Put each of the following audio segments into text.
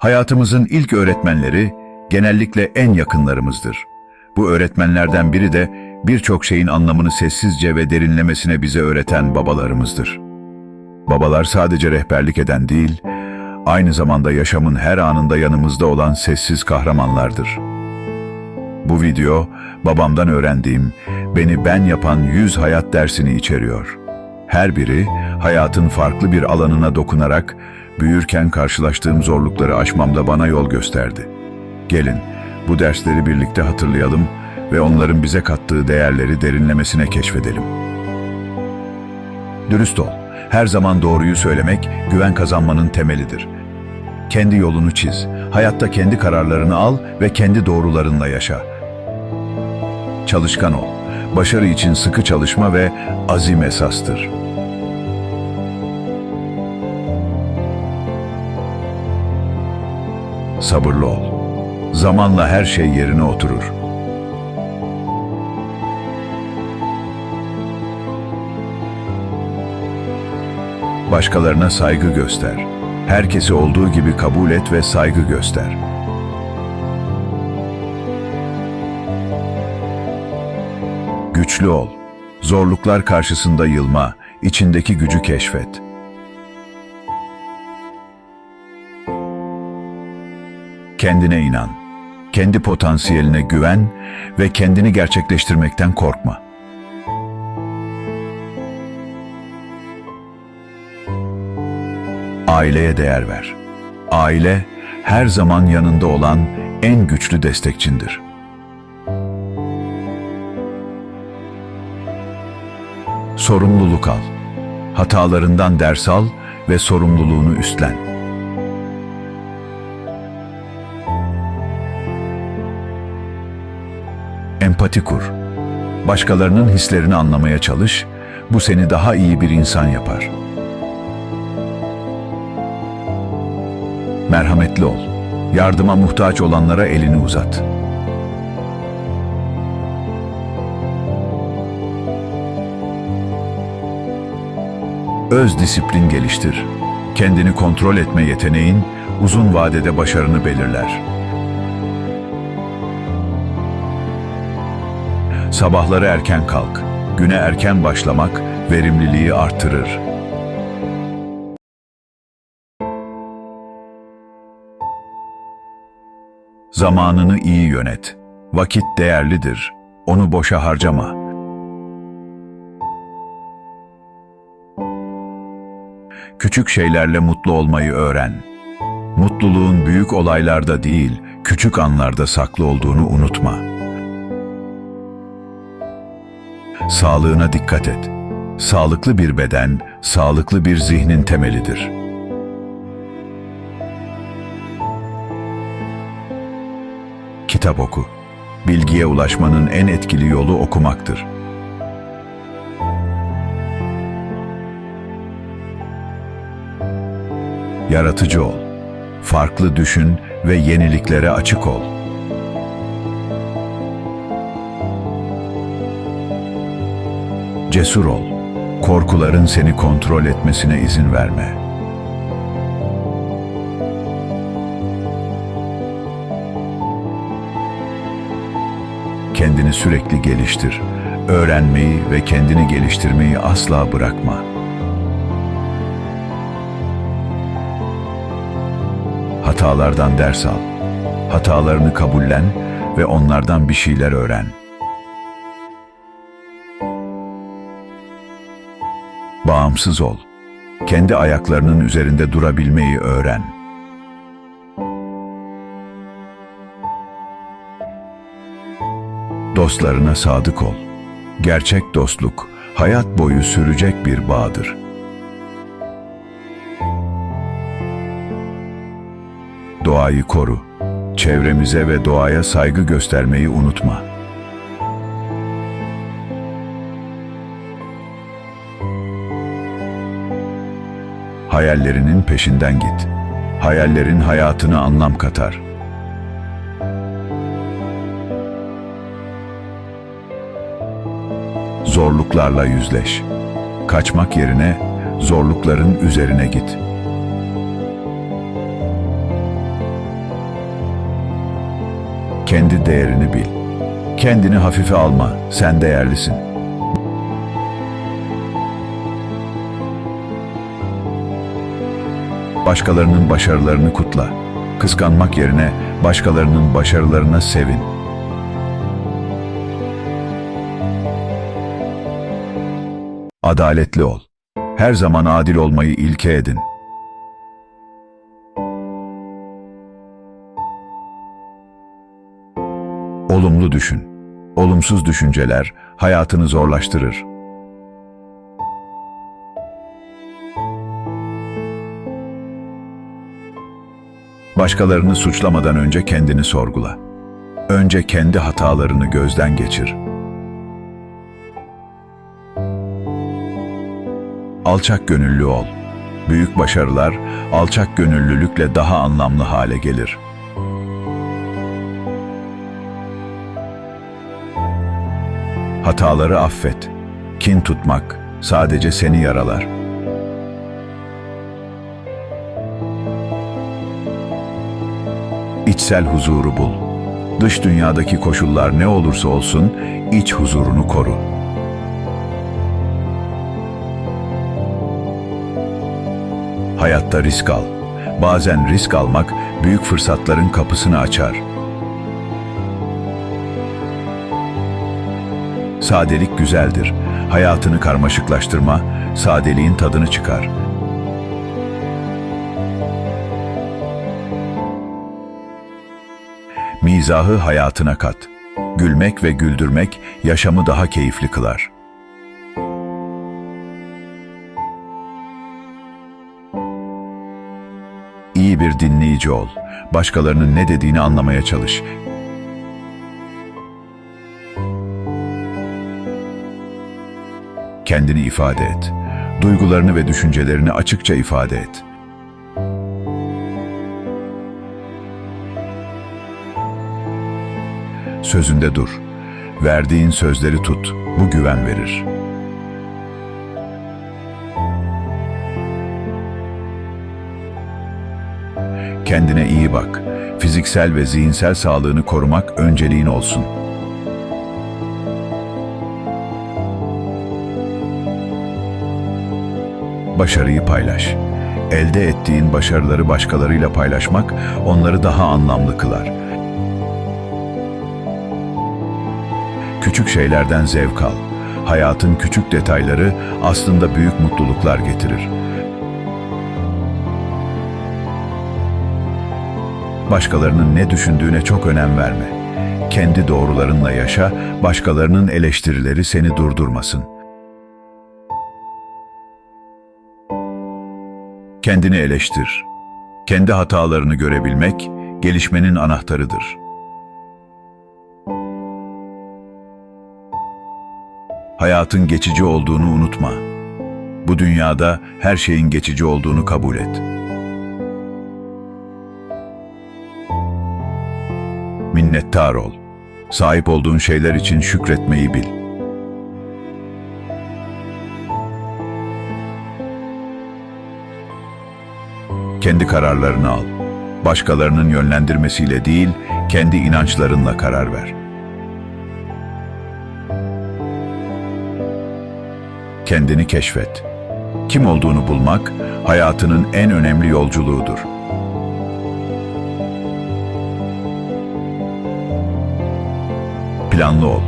Hayatımızın ilk öğretmenleri genellikle en yakınlarımızdır. Bu öğretmenlerden biri de birçok şeyin anlamını sessizce ve derinlemesine bize öğreten babalarımızdır. Babalar sadece rehberlik eden değil, aynı zamanda yaşamın her anında yanımızda olan sessiz kahramanlardır. Bu video, babamdan öğrendiğim, beni ben yapan 100 hayat dersini içeriyor. Her biri, hayatın farklı bir alanına dokunarak, büyürken karşılaştığım zorlukları aşmamda bana yol gösterdi. Gelin, bu dersleri birlikte hatırlayalım ve onların bize kattığı değerleri derinlemesine keşfedelim. Dürüst ol. Her zaman doğruyu söylemek güven kazanmanın temelidir. Kendi yolunu çiz. Hayatta kendi kararlarını al ve kendi doğrularınla yaşa. Çalışkan ol. Başarı için sıkı çalışma ve azim esastır. Sabırlı ol. Zamanla her şey yerine oturur. Başkalarına saygı göster. Herkesi olduğu gibi kabul et ve saygı göster. Güçlü ol. Zorluklar karşısında yılma, içindeki gücü keşfet. Kendine inan. Kendi potansiyeline güven ve kendini gerçekleştirmekten korkma. Aileye değer ver. Aile her zaman yanında olan en güçlü destekçindir. Sorumluluk al. Hatalarından ders al ve sorumluluğunu üstlen. Empati kur. Başkalarının hislerini anlamaya çalış. Bu seni daha iyi bir insan yapar. Merhametli ol. Yardıma muhtaç olanlara elini uzat. Öz disiplin geliştir. Kendini kontrol etme yeteneğin uzun vadede başarını belirler. Sabahları erken kalk. Güne erken başlamak verimliliği artırır. Zamanını iyi yönet. Vakit değerlidir. Onu boşa harcama. Küçük şeylerle mutlu olmayı öğren. Mutluluğun büyük olaylarda değil, küçük anlarda saklı olduğunu unutma. Sağlığına dikkat et. Sağlıklı bir beden, sağlıklı bir zihnin temelidir. Kitap oku. Bilgiye ulaşmanın en etkili yolu okumaktır. Yaratıcı ol. Farklı düşün ve yeniliklere açık ol. Cesur ol. Korkuların seni kontrol etmesine izin verme. Kendini sürekli geliştir. Öğrenmeyi ve kendini geliştirmeyi asla bırakma. Hatalardan ders al. Hatalarını kabullen ve onlardan bir şeyler öğren. Bağımsız ol. Kendi ayaklarının üzerinde durabilmeyi öğren. Dostlarına sadık ol. Gerçek dostluk hayat boyu sürecek bir bağdır. Doğayı koru. Çevremize ve doğaya saygı göstermeyi unutma. Hayallerinin peşinden git. Hayallerin hayatına anlam katar. Zorluklarla yüzleş. Kaçmak yerine zorlukların üzerine git. Kendi değerini bil. Kendini hafife alma, sen değerlisin. Başkalarının başarılarını kutla. Kıskanmak yerine başkalarının başarılarına sevin. Adaletli ol. Her zaman adil olmayı ilke edin. Olumlu düşün. Olumsuz düşünceler hayatını zorlaştırır. Başkalarını suçlamadan önce kendini sorgula. Önce kendi hatalarını gözden geçir. Alçak gönüllü ol. Büyük başarılar alçak gönüllülükle daha anlamlı hale gelir. Hataları affet. Kin tutmak sadece seni yaralar. İçsel huzuru bul. Dış dünyadaki koşullar ne olursa olsun iç huzurunu koru. Hayatta risk al. Bazen risk almak büyük fırsatların kapısını açar. Sadelik güzeldir. Hayatını karmaşıklaştırma, sadeliğin tadını çıkar. Mizahı hayatına kat. Gülmek ve güldürmek yaşamı daha keyifli kılar. İyi bir dinleyici ol. Başkalarının ne dediğini anlamaya çalış. Kendini ifade et. Duygularını ve düşüncelerini açıkça ifade et. Sözünde dur. Verdiğin sözleri tut. Bu güven verir. Kendine iyi bak. Fiziksel ve zihinsel sağlığını korumak önceliğin olsun. Başarıyı paylaş. Elde ettiğin başarıları başkalarıyla paylaşmak onları daha anlamlı kılar. Küçük şeylerden zevk al. Hayatın küçük detayları aslında büyük mutluluklar getirir. Başkalarının ne düşündüğüne çok önem verme. Kendi doğrularınla yaşa, başkalarının eleştirileri seni durdurmasın. Kendini eleştir. Kendi hatalarını görebilmek gelişmenin anahtarıdır. Hayatın geçici olduğunu unutma. Bu dünyada her şeyin geçici olduğunu kabul et. Minnettar ol. Sahip olduğun şeyler için şükretmeyi bil. Kendi kararlarını al. Başkalarının yönlendirmesiyle değil, kendi inançlarınla karar ver. Kendini keşfet. Kim olduğunu bulmak hayatının en önemli yolculuğudur. Planlı ol.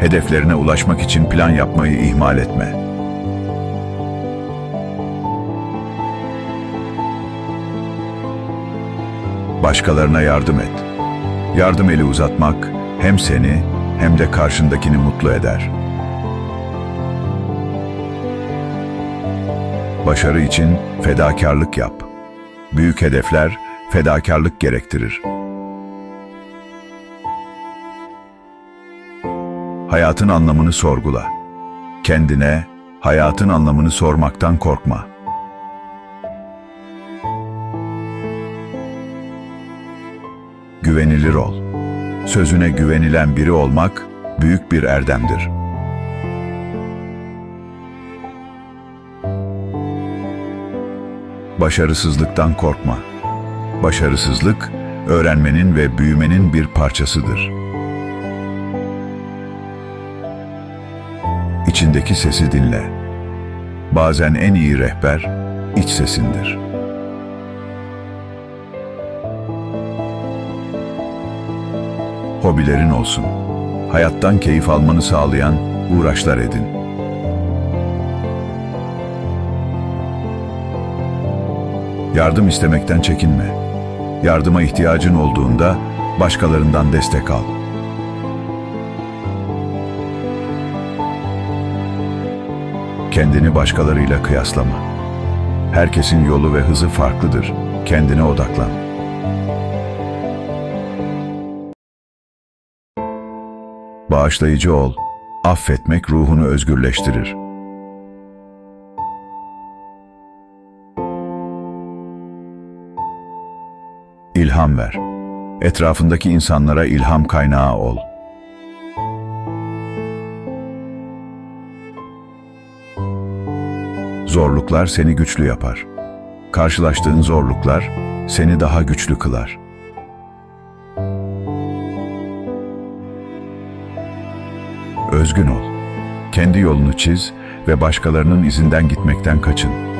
Hedeflerine ulaşmak için plan yapmayı ihmal etme. Başkalarına yardım et. Yardım eli uzatmak hem seni hem de karşındakini mutlu eder. Başarı için fedakarlık yap. Büyük hedefler fedakarlık gerektirir. Hayatın anlamını sorgula. Kendine hayatın anlamını sormaktan korkma. Güvenilir ol. Sözüne güvenilen biri olmak büyük bir erdemdir. Başarısızlıktan korkma. Başarısızlık öğrenmenin ve büyümenin bir parçasıdır. İçindeki sesi dinle. Bazen en iyi rehber iç sesindir. Hobilerin olsun. Hayattan keyif almanı sağlayan uğraşlar edin. Yardım istemekten çekinme. Yardıma ihtiyacın olduğunda başkalarından destek al. Kendini başkalarıyla kıyaslama. Herkesin yolu ve hızı farklıdır. Kendine odaklan. Bağışlayıcı ol. Affetmek ruhunu özgürleştirir. İlham ver. Etrafındaki insanlara ilham kaynağı ol. Zorluklar seni güçlü yapar. Karşılaştığın zorluklar seni daha güçlü kılar. Özgün ol. Kendi yolunu çiz ve başkalarının izinden gitmekten kaçın.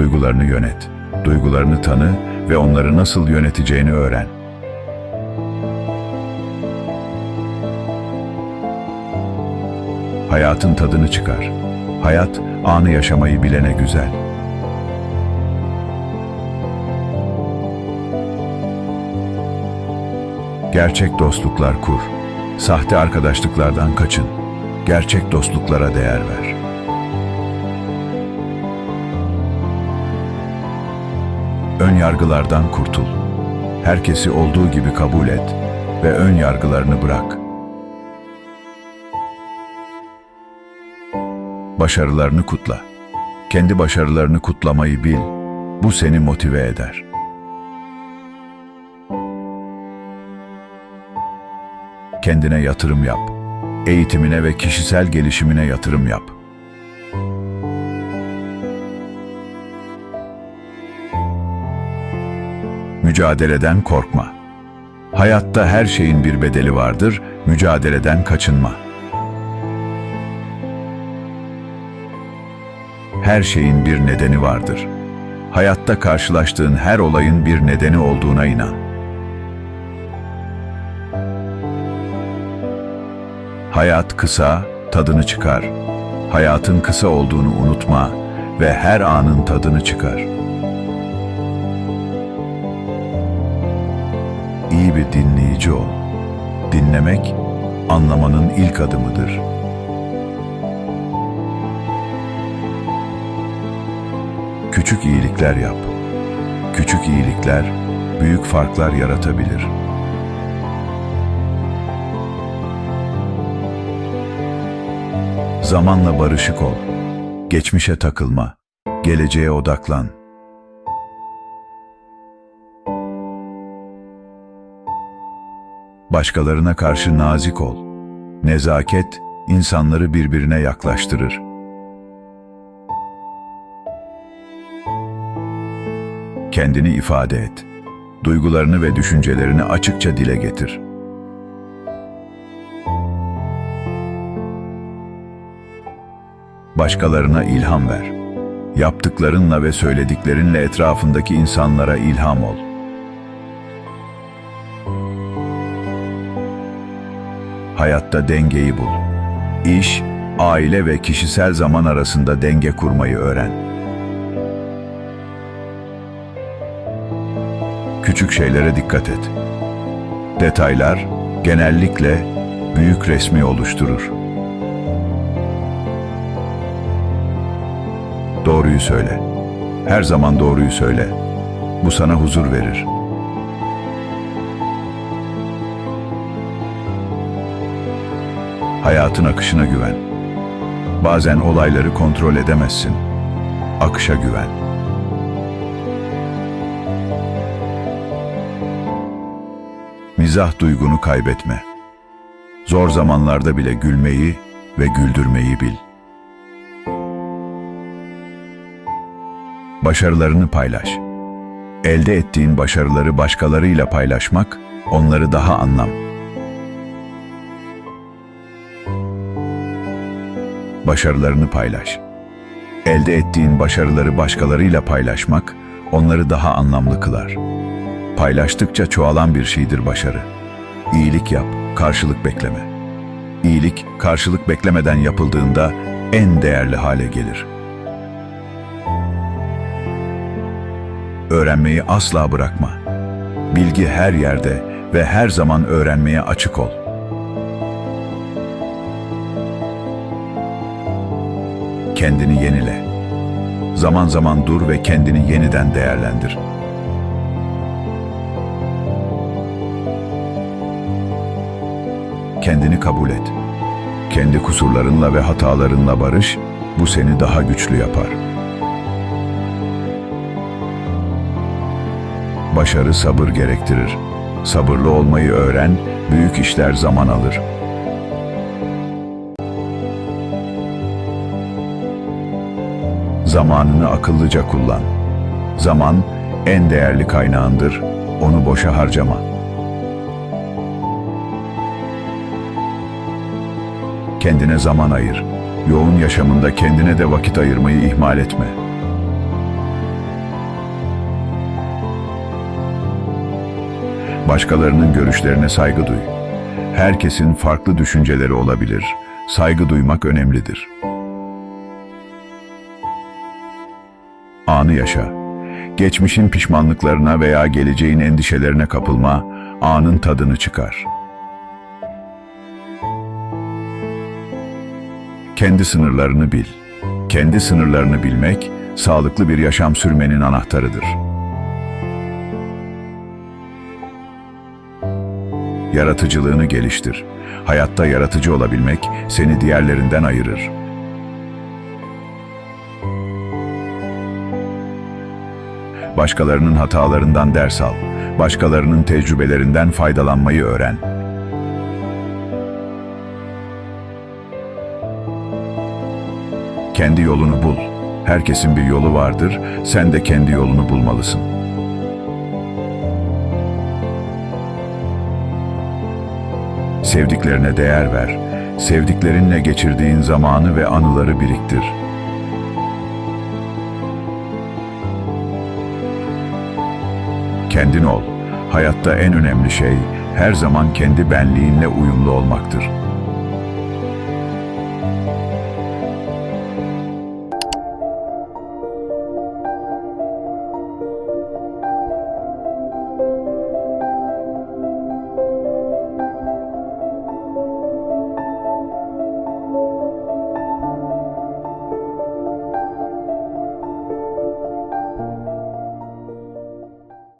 Duygularını yönet. Duygularını tanı ve onları nasıl yöneteceğini öğren. Hayatın tadını çıkar. Hayat anı yaşamayı bilene güzel. Gerçek dostluklar kur. Sahte arkadaşlıklardan kaçın. Gerçek dostluklara değer ver. Ön yargılardan kurtul. Herkesi olduğu gibi kabul et ve ön yargılarını bırak. Başarılarını kutla. Kendi başarılarını kutlamayı bil. Bu seni motive eder. Kendine yatırım yap. Eğitimine ve kişisel gelişimine yatırım yap. Mücadeleden korkma. Hayatta her şeyin bir bedeli vardır, mücadeleden kaçınma. Her şeyin bir nedeni vardır. Hayatta karşılaştığın her olayın bir nedeni olduğuna inan. Hayat kısa, tadını çıkar. Hayatın kısa olduğunu unutma ve her anın tadını çıkar. İyi bir dinleyici ol. Dinlemek, anlamanın ilk adımıdır. Küçük iyilikler yap. Küçük iyilikler büyük farklar yaratabilir. Zamanla barışık ol. Geçmişe takılma. Geleceğe odaklan. Başkalarına karşı nazik ol. Nezaket insanları birbirine yaklaştırır. Kendini ifade et. Duygularını ve düşüncelerini açıkça dile getir. Başkalarına ilham ver. Yaptıklarınla ve söylediklerinle etrafındaki insanlara ilham ol. Hayatta dengeyi bul. İş, aile ve kişisel zaman arasında denge kurmayı öğren. Küçük şeylere dikkat et. Detaylar genellikle büyük resmi oluşturur. Doğruyu söyle. Her zaman doğruyu söyle. Bu sana huzur verir. Hayatın akışına güven. Bazen olayları kontrol edemezsin. Akışa güven. Mizah duygunu kaybetme. Zor zamanlarda bile gülmeyi ve güldürmeyi bil. Başarılarını paylaş. Elde ettiğin başarıları başkalarıyla paylaşmak, onları daha anlam. Başarılarını paylaş. Elde ettiğin başarıları başkalarıyla paylaşmak, onları daha anlamlı kılar. Paylaştıkça çoğalan bir şeydir başarı. İyilik yap, karşılık bekleme. İyilik, karşılık beklemeden yapıldığında en değerli hale gelir. Öğrenmeyi asla bırakma. Bilgi her yerde ve her zaman öğrenmeye açık ol. Kendini yenile. Zaman zaman dur ve kendini yeniden değerlendir. Kendini kabul et. Kendi kusurlarınla ve hatalarınla barış, bu seni daha güçlü yapar. Başarı sabır gerektirir. Sabırlı olmayı öğren, büyük işler zaman alır. Zamanını akıllıca kullan. Zaman en değerli kaynağındır, onu boşa harcama. Kendine zaman ayır. Yoğun yaşamında kendine de vakit ayırmayı ihmal etme. Başkalarının görüşlerine saygı duy. Herkesin farklı düşünceleri olabilir. Saygı duymak önemlidir. Anı yaşa. Geçmişin pişmanlıklarına veya geleceğin endişelerine kapılma, anın tadını çıkar. Kendi sınırlarını bil. Kendi sınırlarını bilmek, sağlıklı bir yaşam sürmenin anahtarıdır. Yaratıcılığını geliştir. Hayatta yaratıcı olabilmek seni diğerlerinden ayırır. Başkalarının hatalarından ders al. Başkalarının tecrübelerinden faydalanmayı öğren. Kendi yolunu bul. Herkesin bir yolu vardır. Sen de kendi yolunu bulmalısın. Sevdiklerine değer ver. Sevdiklerinle geçirdiğin zamanı ve anıları biriktir. Kendin ol. Hayatta en önemli şey her zaman kendi benliğinle uyumlu olmaktır.